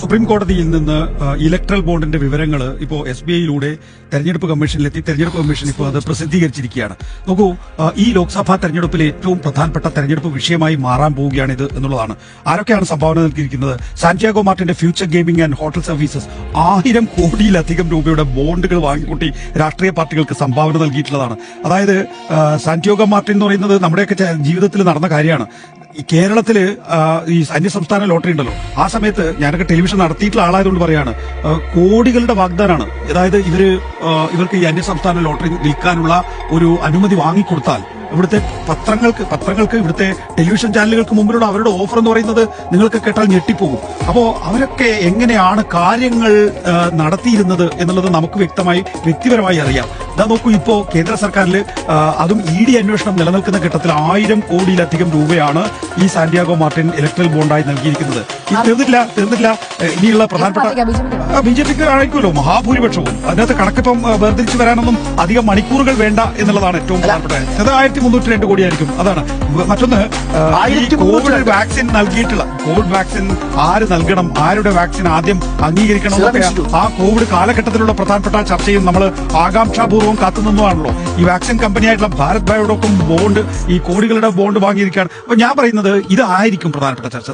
Supreme കോടതിയിൽ നിന്ന് electoral ബോണ്ടിന്റെ വിവരങ്ങൾ ഇപ്പോൾ എസ് ബി ഐയിലൂടെ തെരഞ്ഞെടുപ്പ് കമ്മീഷനിലെത്തി. തെരഞ്ഞെടുപ്പ് കമ്മീഷൻ ഇപ്പോൾ അത് പ്രസിദ്ധീകരിച്ചിരിക്കുകയാണ്. നോക്കൂ ഈ ലോക്സഭാ തെരഞ്ഞെടുപ്പിലെ ഏറ്റവും പ്രധാനപ്പെട്ട തെരഞ്ഞെടുപ്പ് വിഷയമായി മാറാൻ പോവുകയാണ് ഇത് എന്നുള്ളതാണ്. ആരൊക്കെയാണ് സംഭാവന നൽകിയിരിക്കുന്നത്? Santiago മാർട്ടിന്റെ Future Gaming and Hotel Services ആയിരം കോടിയിലധികം രൂപയുടെ ബോണ്ടുകൾ വാങ്ങിക്കൂട്ടി രാഷ്ട്രീയ പാർട്ടികൾക്ക് സംഭാവന നൽകിയിട്ടുള്ളതാണ്. അതായത് ആ, മാർട്ടിൻ എന്ന് പറയുന്നത് നമ്മുടെയൊക്കെ ജീവിതത്തിൽ നടന്ന കാര്യമാണ്. കേരളത്തിൽ ഈ അന്യസംസ്ഥാന ലോട്ടറി ഉണ്ടല്ലോ. ആ സമയത്ത് ഞാനൊക്കെ ടെലിവിഷൻ നടത്തിയിട്ടുള്ള ആളായതുകൊണ്ട് പറയാണ് കോടികളുടെ വാഗ്ദാനാണ്. അതായത് ഇവർ ഇവർക്ക് ഈ അന്യസംസ്ഥാന ലോട്ടറി വിൽക്കാനുള്ള ഒരു അനുമതി വാങ്ങിക്കൊടുത്താൽ ഇവിടുത്തെ പത്രങ്ങൾക്ക് പത്രങ്ങൾക്ക് ഇവിടുത്തെ ടെലിവിഷൻ ചാനലുകൾക്ക് മുമ്പിലുള്ള അവരുടെ ഓഫർ എന്ന് പറയുന്നത് നിങ്ങൾക്ക് കേട്ടാൽ ഞെട്ടിപ്പോകും. അപ്പോ അവരൊക്കെ എങ്ങനെയാണ് കാര്യങ്ങൾ നടത്തിയിരുന്നത് എന്നുള്ളത് നമുക്ക് വ്യക്തമായി വ്യക്തിപരമായി അറിയാം. ഇതാ നോക്കൂ ഇപ്പോ കേന്ദ്ര സർക്കാരിൽ അതും ഇ ഡി അന്വേഷണം നിലനിൽക്കുന്ന ഘട്ടത്തിൽ ആയിരം കോടിയിലധികം രൂപയാണ് ഈ സാന്റിയാഗോ മാർട്ടിൻ ഇലക്ട്രൽ ബോണ്ടായി നൽകിയിരിക്കുന്നത്. ഇത് തീർന്നില്ല തീർന്നില്ല ഇനിയുള്ള പ്രധാനപ്പെട്ട? ബി ജെ പിക്ക് ആയിരിക്കുമല്ലോ മഹാഭൂരിപക്ഷവും. അതിനകത്ത് കണക്കിപ്പം വേർതിരിച്ചു വരാനൊന്നും അധികം മണിക്കൂറുകൾ വേണ്ട എന്നുള്ളതാണ് ഏറ്റവും പ്രധാനപ്പെട്ട. അത് ആയിരത്തി മുന്നൂറ്റി രണ്ട് കോടിയായിരിക്കും. അതാണ്. മറ്റൊന്ന് കോവിഡ് വാക്സിൻ നൽകിയിട്ടുള്ള കോവിഡ് വാക്സിൻ ആര് നൽകണം ആരുടെ വാക്സിൻ ആദ്യം അംഗീകരിക്കണം ആ കോവിഡ് കാലഘട്ടത്തിലുള്ള പ്രധാനപ്പെട്ട ചർച്ചയും നമ്മൾ ആകാംക്ഷാപൂർവം കാത്തുനിന്നുവാണല്ലോ ഈ വാക്സിൻ കമ്പനിയായിട്ടുള്ള ഭാരത് ബയോടൊപ്പം ബോണ്ട് ഈ കോടികളുടെ ബോണ്ട് വാങ്ങിയിരിക്കുകയാണ്. അപ്പൊ ഞാൻ പറയുന്നത് ഇതായിരിക്കും പ്രധാനപ്പെട്ട ചർച്ച.